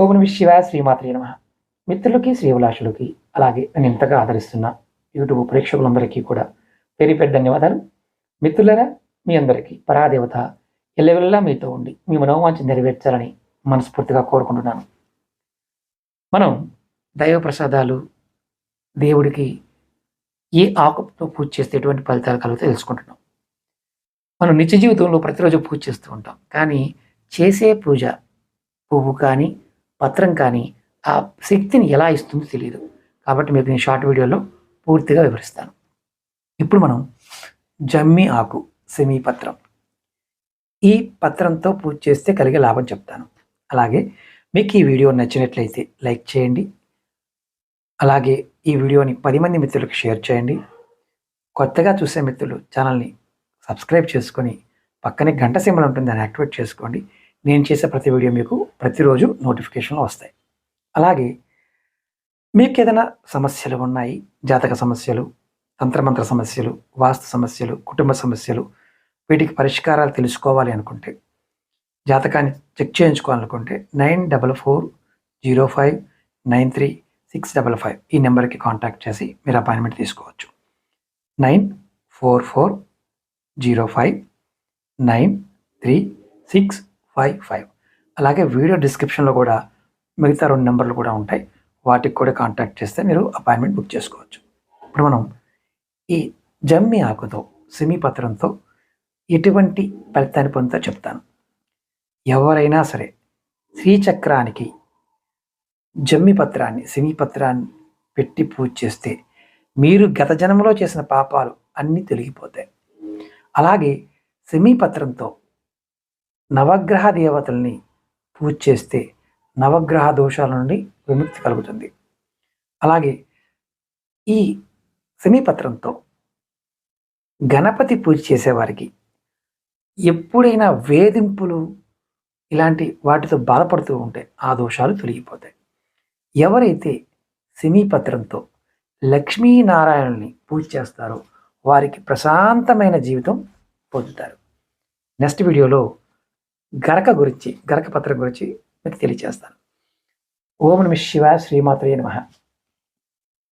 ఓం నమ శివాయ శ్రీమాత్రే నమ. మిత్రులకి శ్రీవిలాసులకి అలాగే నేను ఇంతగా ఆదరిస్తున్న యూట్యూబ్ ప్రేక్షకులందరికీ కూడా పేరు పెద్ద ధన్యవాదాలు. మిత్రులరా మీ అందరికీ పరాదేవత ఎల్లవెల్లా మీతో ఉండి మీ మనోవాంఛ నెరవేర్చాలని మనస్ఫూర్తిగా కోరుకుంటున్నాను. మనం దైవ ప్రసాదాలు దేవుడికి ఏ ఆకుతో పూజ చేస్తే ఎటువంటి ఫలితాలు కలుగుతాయో తెలుసుకుంటున్నాం. మనం నిత్య జీవితంలో ప్రతిరోజు పూజ చేస్తూ ఉంటాం. కానీ చేసే పూజ పువ్వు కానీ పత్రం కానీ ఆ శక్తిని ఎలా ఇస్తుందో తెలియదు కాబట్టి మీకు నేను షార్ట్ వీడియోలో పూర్తిగా వివరిస్తాను. ఇప్పుడు మనం జమ్మి ఆకు సెమీ పత్రం. ఈ పత్రంతో పూజ చేస్తే కలిగే లాభం చెప్తాను. అలాగే మీకు ఈ వీడియో నచ్చినట్లయితే లైక్ చేయండి. అలాగే ఈ వీడియోని పది మంది మిత్రులకు షేర్ చేయండి. కొత్తగా చూసే మిత్రులు ఛానల్ని సబ్స్క్రైబ్ చేసుకొని పక్కనే గంట సింబల్ ఉంటుంది దాన్ని యాక్టివేట్ చేసుకోండి. నేను చేసే ప్రతి వీడియో మీకు ప్రతిరోజు నోటిఫికేషన్లు వస్తాయి. అలాగే మీకు ఏదైనా సమస్యలు ఉన్నాయి జాతక సమస్యలు తంత్రమంత్ర సమస్యలు వాస్తు సమస్యలు కుటుంబ సమస్యలు వీటికి పరిష్కారాలు తెలుసుకోవాలి అనుకుంటే జాతకాన్ని check చేయించుకోవాలనుకుంటే nine double four zero five nine three six double five ఈ నెంబర్కి కాంటాక్ట్ చేసి మీరు అపాయింట్మెంట్ తీసుకోవచ్చు. Nine four four zero five nine three six five five. అలాగే వీడియో డిస్క్రిప్షన్లో కూడా మిగతా రెండు నెంబర్లు కూడా ఉంటాయి. వాటికి కూడా కాంటాక్ట్ చేస్తే మీరు అపాయింట్మెంట్ బుక్ చేసుకోవచ్చు. ఇప్పుడు మనం ఈ జమ్మి ఆకుతో సిమి పత్రంతో ఎటువంటి ఫలితాన్ని పొందుతా చెప్తాను. ఎవరైనా సరే శ్రీచక్రానికి జమ్మి పత్రాన్ని సిమి పత్రాన్ని పెట్టి పూజ చేస్తే మీరు గత జన్మలో చేసిన పాపాలు అన్నీ తొలగిపోతాయి. అలాగే సిమి పత్రంతో నవగ్రహ దేవతల్ని పూజ చేస్తే నవగ్రహ దోషాల నుండి విముక్తి కలుగుతుంది. అలాగే ఈ శమీపత్రంతో గణపతి పూజ చేసేవారికి ఎప్పుడైనా వేధింపులు ఇలాంటి వాటితో బాధపడుతూ ఉంటే ఆ దోషాలు తొలగిపోతాయి. ఎవరైతే శమీపత్రంతో లక్ష్మీనారాయణని పూజ చేస్తారో వారికి ప్రశాంతమైన జీవితం పొందుతారు. నెక్స్ట్ వీడియోలో గరక గురించి గరక పత్రం గురించి మీకు తెలియజేస్తాను ఓం నమ శివ శ్రీమాత్రే నమ.